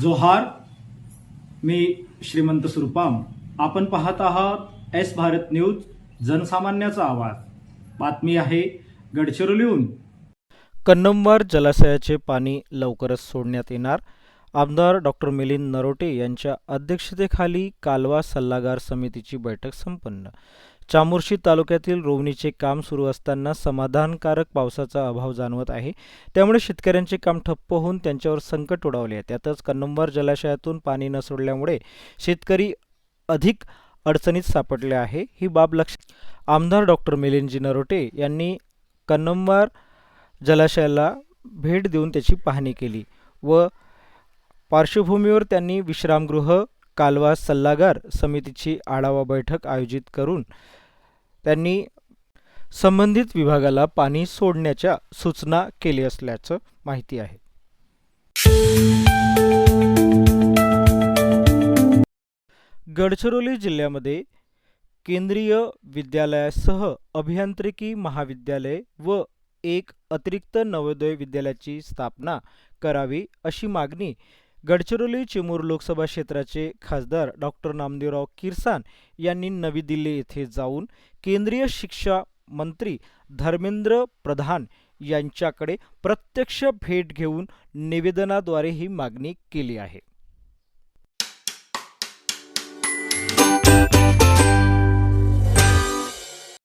जोहार मी श्रीमंत सुरपाम. आपण पाहत आहात एस भारत न्यूज जनसामान्याचा आवाज. बातमी आहे गडचिरोलीहून कन्नमवार जलाशयाचे पाणी लवकरच सोडण्यात येणार. आमदार डॉक्टर मिलिंद नरोटे यांच्या अध्यक्षतेखाली कालवा सल्लागार समितीची बैठक संपन्न. चामोर्शी तालुक्यातील रोवणीचे काम सुरू असताना समाधानकारक पावसाचा अभाव जाणवत आहे. त्यामुळे शेतकऱ्यांचे काम ठप्प होऊन त्यांच्यावर संकट ओढावले आहे. त्यातच कन्नमवार जलाशयातून पाणी न सोडल्यामुळे शेतकरी अधिक अडचणीत सापडले आहे. ही बाब लक्ष आमदार डॉक्टर मिलिंदजी नरोटे यांनी कन्नमवार जलाशयाला भेट देऊन त्याची पाहणी केली व पार्श्वभूमीवर त्यांनी विश्रामगृह कालवा सल्लागार समितीची आढावा बैठक आयोजित करून त्यांनी संबंधित विभागाला पाणी सोडण्याच्या सूचना केली असल्याचं माहिती आहे. गडचिरोली जिल्ह्यामध्ये केंद्रीय विद्यालयासह अभियांत्रिकी महाविद्यालय व एक अतिरिक्त नवोदय विद्यालयाची स्थापना करावी अशी मागणी गडचिरोली चिमूर लोकसभा क्षेत्राचे खासदार डॉक्टर नामदेवराव किरसान यांनी नवी दिल्ली येथे जाऊन केंद्रीय शिक्षा मंत्री धर्मेंद्र प्रधान यांच्याकडे प्रत्यक्ष भेट घेऊन निवेदनाद्वारे ही मागणी केली आहे.